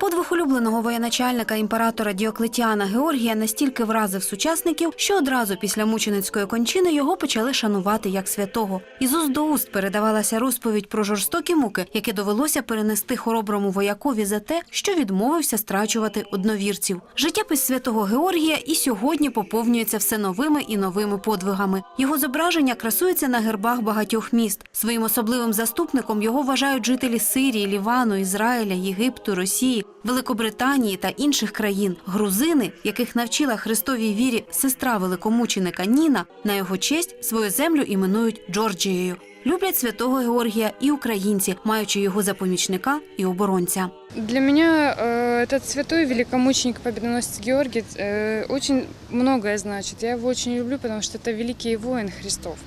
Подвиг улюбленого воєначальника імператора Діоклетіана Георгія настільки вразив сучасників, що одразу після мученицької кончини його почали шанувати як святого. Із уст до уст передавалася розповідь про жорстокі муки, які довелося перенести хороброму воякові за те, що відмовився страчувати одновірців. Життєпис святого Георгія і сьогодні поповнюється все новими і новими подвигами. Його зображення красується на гербах багатьох міст. Своїм особливим заступником його вважають жителі Сирії, Лівану, Ізраїля, Єгипту, Росії, Великобританії та інших країн. Грузини, яких навчила Христовій вірі сестра великомученика Ніна, на його честь свою землю іменують Джорджією. Люблять святого Георгія і українці, маючи його за помічника і оборонця. Для меня э, этот святой великомученик победоносец Георгий э, очень многое значит. Я его очень люблю, потому что это великий воин Христов.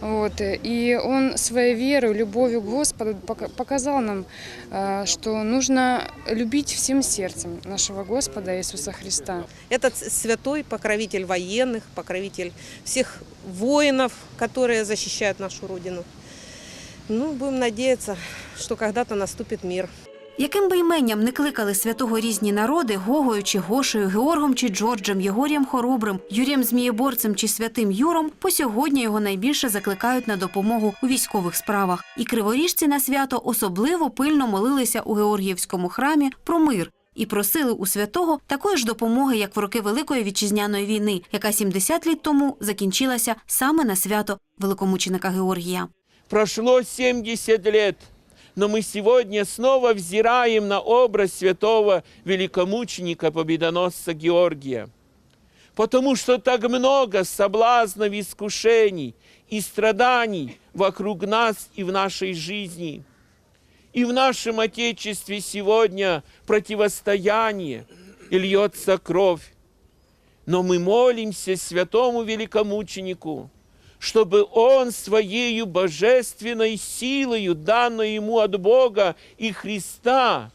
Вот. И он своей верой, любовью к Господу пока- показал нам, э, что нужно любить всем сердцем нашего Господа Иисуса Христа. Этот святой покровитель военных, покровитель всех воинов, которые защищают нашу Родину. Ну, будем надеяться, что когда-то наступит мир. Яким би іменням не кликали святого різні народи, Гогою чи Гошею, Георгом чи Джорджем, Єгорієм Хоробрим, Юрієм Змієборцем чи святим Юром, по сьогодні його найбільше закликають на допомогу у військових справах. І криворіжці на свято особливо пильно молилися у Георгіївському храмі про мир. І просили у святого такої ж допомоги, як в роки Великої вітчизняної війни, яка 70 літ тому закінчилася саме на свято великомученика Георгія. Прошло 70 лет, но мы сегодня снова взираем на образ святого великомученика, победоносца Георгия. Потому что так много соблазнов, искушений и страданий вокруг нас и в нашей жизни. И в нашем Отечестве сегодня противостояние, и льется кровь. Но мы молимся святому великомученику, чтобы он своею божественной силою, данной ему от Бога и Христа,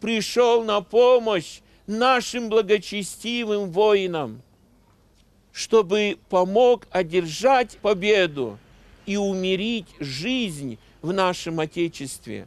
пришел на помощь нашим благочестивым воинам, чтобы помог одержать победу и умерить жизнь в нашем Отечестве.